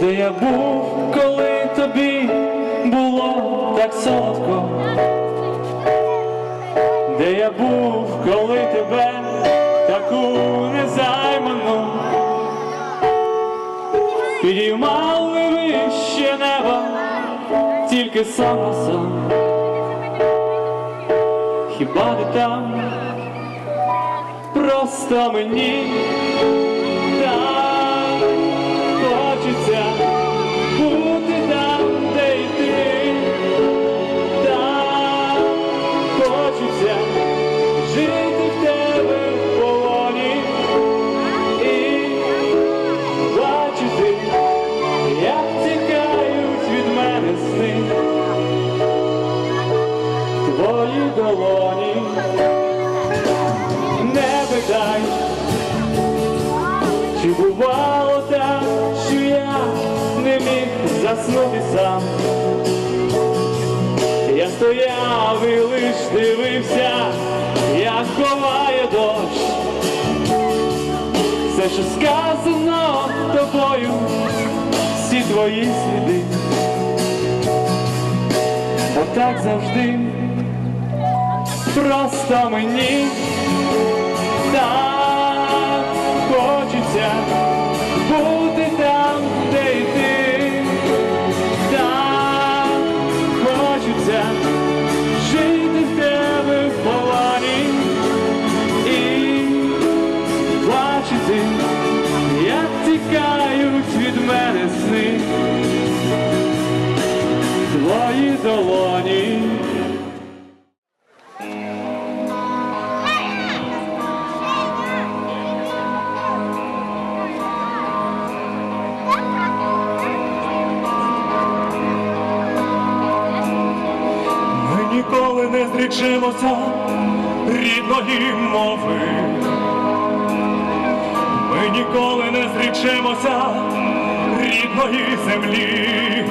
де я був, коли тобі було так солодко, де я був, коли тебе таку незайману підіймали вище небо, тільки сонце. Хіба ти там просто мені? що сказано тобою, всі твої сліди, бо так завжди, просто мені так. ніколи не зречемося рідної мови, ми ніколи не зречемося рідної землі.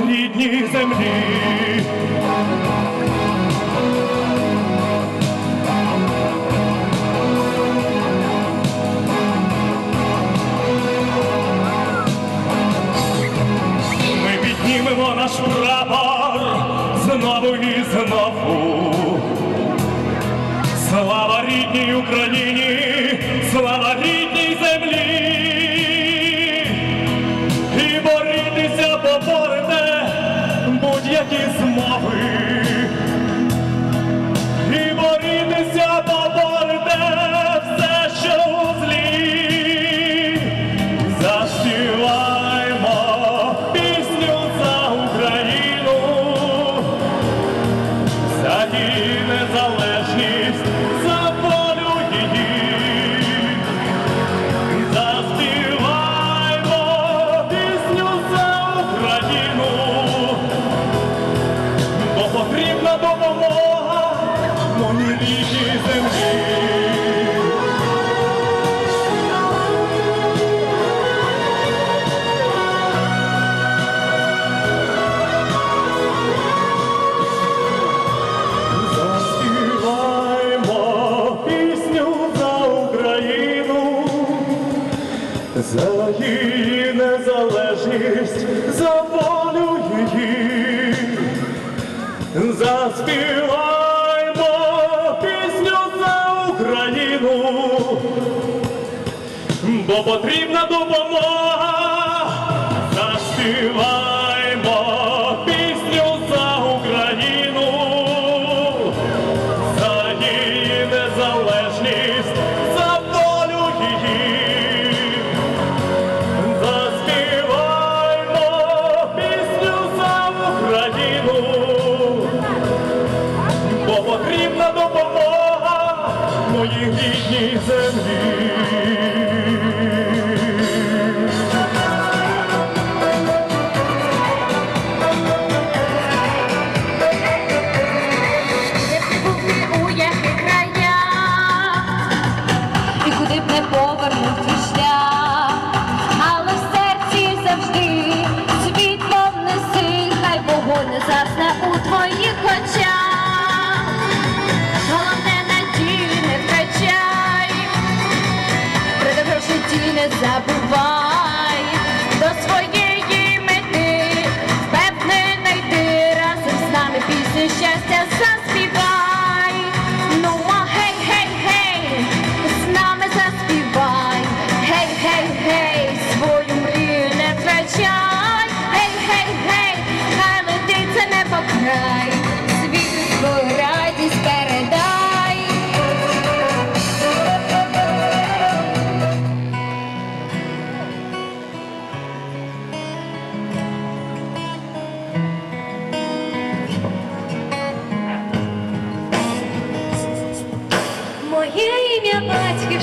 рідній землі. Ми піднімемо наш прапор знову і знову. Слава рідній Україні. із мови. spirit. Ім'я батьківщина,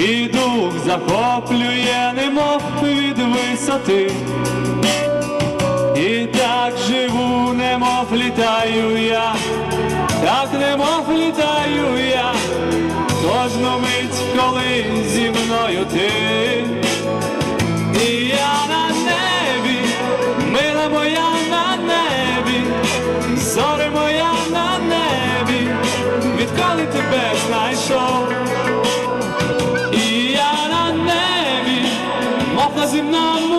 і дух захоплює, немов від висоти, і так живу, немов літаю я, так немов літаю я, кожну мить, коли зі мною ти, і я на небі, мила моя на небі, зоре моя на небі, відколи тебе знаю. Magnum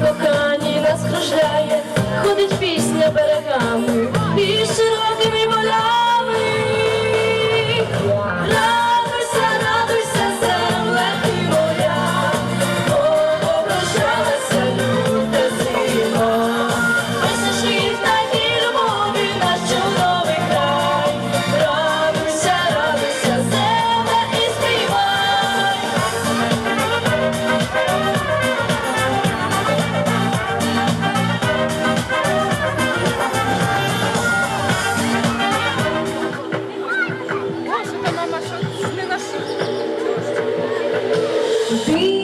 кохані нас кружляє, ходить пісня берегами. Sim.